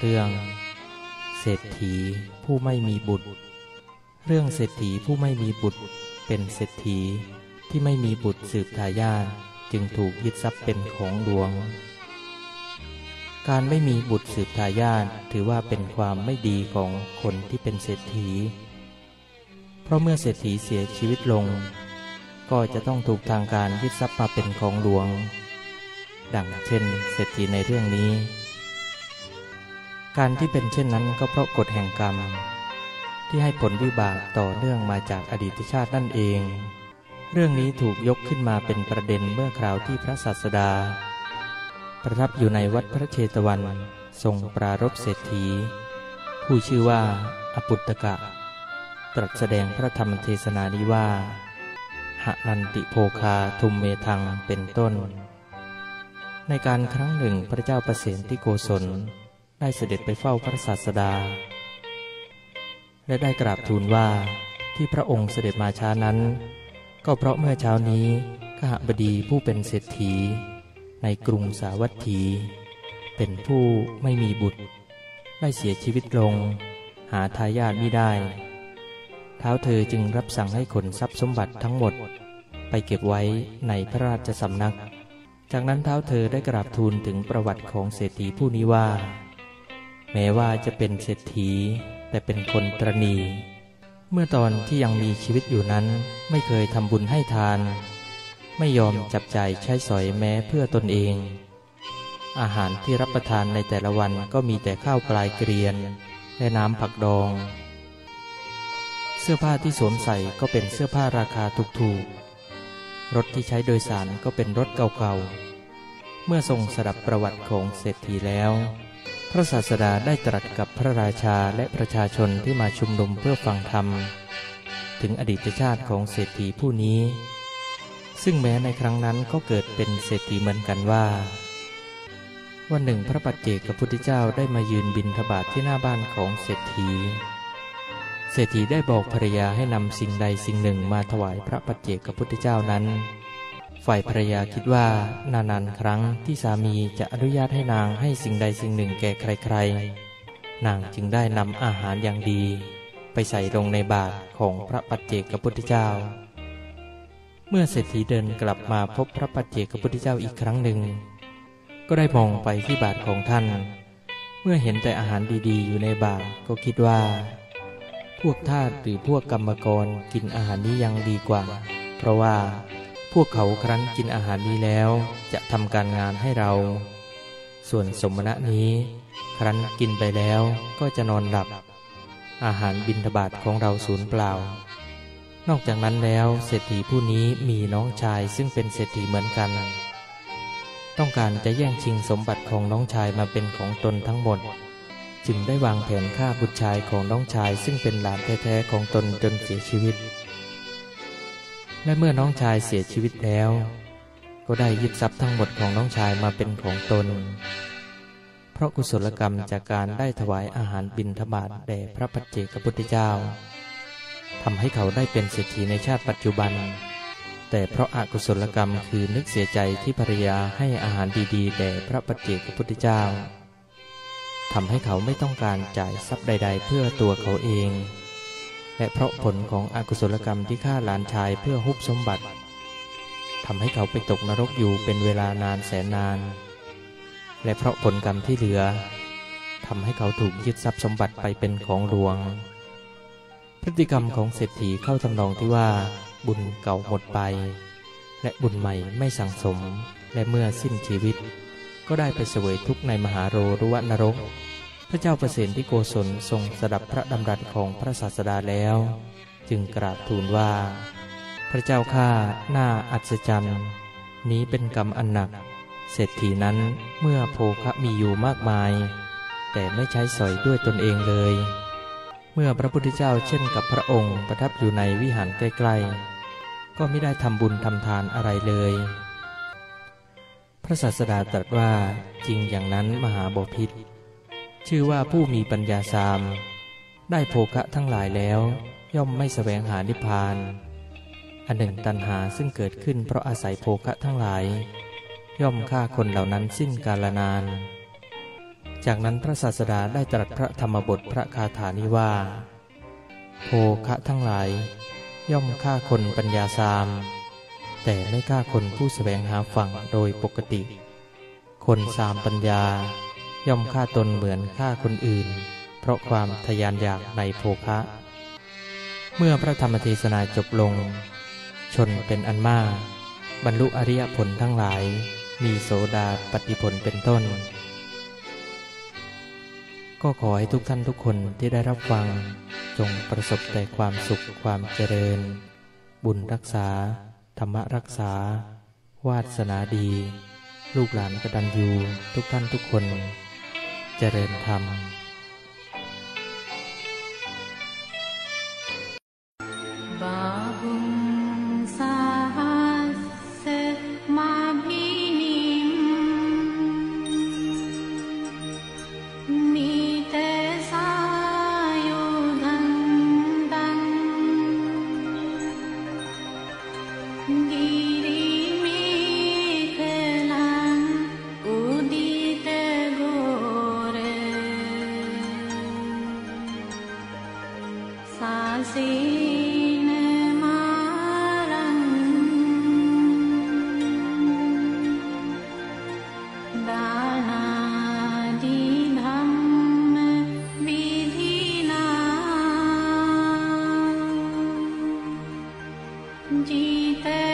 เรื่อง เศรษฐีผู้ไม่มีบุตร เรื่องเศรษฐีผู้ไม่มีบุตร เป็นเศรษฐีที่ไม่มีบุตรสืบทายาทจึงถูกยึดทรัพย์เป็นของหลวง การไม่มีบุตรสืบทายาทถือว่าเป็นความไม่ดีของคนที่เป็นเศรษฐี เพราะเมื่อเศรษฐีเสียชีวิตลง ก็จะต้องถูกทางการยึดทรัพย์มาเป็นของหลวง ดังเช่น เศรษฐีในเรื่องนี้ การที่เป็นเช่นนั้นก็เพราะกฎแห่งกรรม ที่ให้ผลวิบากต่อเนื่องมาจากอดีตชาตินั่นเอง เรื่องนี้ถูกยกขึ้นมาเป็นประเด็นเมื่อคราวที่พระศาสดา ประทับอยู่ในวัดพระเชตวันทรงปรารบเศรษฐี ผู้ชื่อว่าอปุตตกะ ตรัสแสดงพระธรรมเทศนานี้ว่าหนันติโภคาทุมเมทังเป็นต้น ในการครั้งหนึ่งพระเจ้าประเสนที่โกศล ได้เสด็จไปเฝ้าพระศาสดา และได้กราบทูลว่าที่พระองค์เสด็จมาช้านั้น ก็เพราะเมื่อเช้านี้ขหบดีผู้เป็นเศรษฐี ในกรุงสาวัตถี เป็นผู้ไม่มีบุตร ได้เสียชีวิตลง หาทายาทไม่ได้ เท้าเธอจึงรับสั่งให้ขนทรัพย์สมบัติทั้งหมด ไปเก็บไว้ในพระราชสำนัก จากนั้นเท้าเธอได้กราบทูลถึงประวัติของเศรษฐีผู้นี้ว่า แม้ว่าจะเป็นเศรษฐี แต่เป็นคนตรณีเมื่อตอนที่ยังมีชีวิตอยู่นั้นไม่เคยทำบุญให้ทาน ไม่ยอมจับจ่ายใช้สอยแม้เพื่อตนเอง อาหารที่รับประทานในแต่ละวันก็มีแต่ข้าวปลายเกรียน และน้ำผักดอง เสื้อผ้าที่สวมใส่ก็เป็นเสื้อผ้าราคาถูกๆ รถที่ใช้โดยสารก็เป็นรถเก่าๆ เมื่อทรงสดับประวัติของเศรษฐีแล้ว พระศาสดาได้ตรัสกับพระราชาและประชาชนที่มาชุมนุมเพื่อฟังธรรม ถึงอดีตชาติของเศรษฐีผู้นี้ ซึ่งแม้ในครั้งนั้นก็เกิดเป็นเศรษฐีเหมือนกันว่า วันหนึ่งพระปัจเจกพุทธเจ้าได้มายืนบินทบาทที่หน้าบ้านของเศรษฐี เศรษฐีได้บอกภรรยาให้นำสิ่งใดสิ่งหนึ่งมาถวายพระปัจเจกพุทธเจ้านั้น ฝ่ายภรรยาคิดว่านานๆครั้งที่สามีจะอนุญาตให้นางให้สิ่งใดสิ่งหนึ่งแก่ใครๆ นางจึงได้นำอาหารอย่างดี ไปใส่ลงในบาตรของพระปัจเจกพุทธเจ้า เมื่อเศรษฐีเดินกลับมาพบพระปัจเจกพุทธเจ้าอีกครั้งหนึ่ง ก็ได้มองไปที่บาตรของท่าน เมื่อเห็นแต่อาหารดีๆ อยู่ในบาตรก็คิดว่า พวกทาสหรือพวกกรรมกรกินอาหารนี้ยังดีกว่า เพราะว่า พวกเขาครั้นกินอาหารนี้แล้วจะทำการงานให้เรา ส่วนสมณะนี้ ครั้นกินไปแล้วก็จะนอนหลับ อาหารบิณฑบาตของเราสูญเปล่า นอกจากนั้นแล้วเศรษฐีผู้นี้มีน้องชายซึ่งเป็นเศรษฐีเหมือนกัน ต้องการจะแย่งชิงสมบัติของน้องชายมาเป็นของตนทั้งหมด จึงได้วางแผนฆ่าบุตรชายของน้องชายซึ่งเป็นหลานแท้ๆของตนจนเสียชีวิต และเมื่อน้องชายเสียชีวิตแล้ว ก็ได้ยึดทรัพย์ทั้งหมดของน้องชายมาเป็นของตน เพราะกุศลกรรมจากการได้ถวายอาหารบิณฑบาตแด่พระปัจเจกพุทธเจ้าทำให้เขาได้เป็นเศรษฐีในชาติปัจจุบัน แต่เพราะอากุศลกรรมคือนึกเสียใจที่ภรรยาให้อาหารดีๆแด่พระปัจเจกพุทธเจ้าทำให้เขาไม่ต้องการจ่ายทรัพย์ใด ๆ เพื่อตัวเขาเอง และเพราะผลของอกุศลกรรมที่ฆ่าหลานชายเพื่อฮุบสมบัติทำให้เขาไปตกนรกอยู่เป็นเวลานานแสนนาน และเพราะผลกรรมที่เหลือทำให้เขาถูกยึดทรัพย์สมบัติไปเป็นของหลวง พฤติกรรมของเศรษฐีเข้าทำนองที่ว่า บุญเก่าหมดไป และบุญใหม่ไม่สั่งสม และเมื่อสิ้นชีวิต ก็ได้ไปเสวยทุกข์ในมหาโรรุวนรก พระเจ้าประเสนที่โกศลทรงสดับพระดำรัสของพระศาสดาแล้ว จึงกราบทูลว่า พระเจ้าข้าหน้าอัศจรรย์ นี้เป็นกรรมอันหนัก เศรษฐีนั้นเมื่อโภคะมีอยู่มากมาย แต่ไม่ใช้สอยด้วยตนเองเลย เมื่อพระพุทธเจ้าเช่นกับพระองค์ประทับอยู่ในวิหารใกล้ๆ ก็ไม่ได้ทำบุญทำทานอะไรเลย พระศาสดาตรัสว่าจริงอย่างนั้นมหาบพิษ ชื่อว่าผู้มีปัญญาสาม ได้โภคะทั้งหลายแล้ว ย่อมไม่แสวงหานิพพาน อันหนึ่งตัณหาซึ่งเกิดขึ้นเพราะอาศัยโภคะทั้งหลาย ย่อมฆ่าคนเหล่านั้นสิ้นกาลนาน จากนั้นพระศาสดาได้ตรัสพระธรรมบทพระคาถานี้ว่า โภคะทั้งหลาย ย่อมฆ่าคนปัญญาสาม แต่ไม่ฆ่าคนผู้แสวงหาฝั่งโดยปกติ คนสามปัญญา ย่อมฆ่าตนเหมือนฆ่าคนอื่น เพราะความทยานอยากในโภคะ เมื่อพระธรรมเทศนาจบลง ชนเป็นอันมาก บรรลุอริยผลทั้งหลาย มีโสดาปฏิผลเป็นต้น ก็ขอให้ทุกท่านทุกคนที่ได้รับฟัง จงประสบแต่ความสุขความเจริญ บุญรักษา ธรรมรักษา วาสนาดีลูกหลานกตัญญูทุกท่านทุกคน เจริญธรรม बाहुं जीत।